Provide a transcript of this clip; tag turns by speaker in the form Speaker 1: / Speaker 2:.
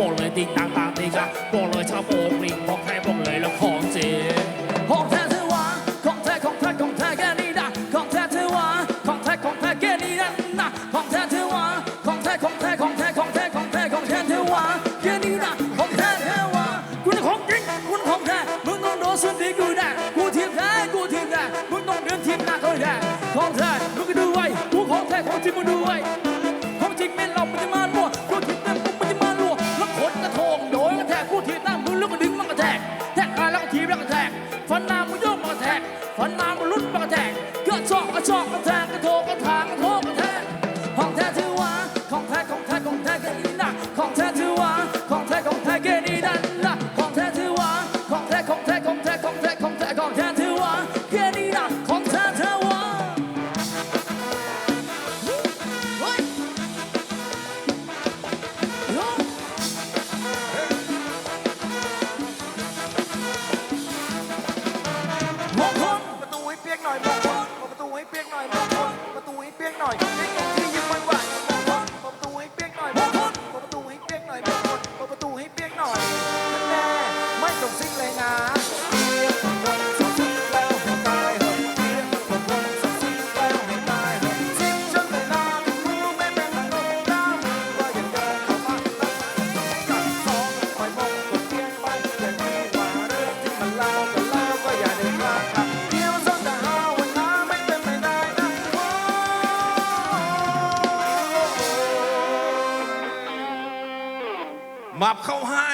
Speaker 1: บอกเลยติงต่างต่างติกาบอกเลยชาวโบกลิงบอกใครบอกเลยแล้วของจริงของแท้เธอวะของแท้ของแท้ของแท้แกนี่นะของแท้เธอวะของแท้ของแท้แกนี่นะนะของแท้เธอวะของแท้ของแท้ของแท้ของแท้ของแท้ของแท้เธอวะแกนี่นะของแท้เธอวะกูน่ะของจริงกูน่ะของแท้มึงต้องโดนสุดที่กูได้กูทีมแท้กูทีมแท้มึงต้องเดินทีมหน้าเขาให้ได้ของแท้มึงก็ดูไว้กูของแท้ของจริงมึงดูไว้ กระชอกกระแทกกระโถกกระถางกระโถ
Speaker 2: Detroit. มับเข้าให้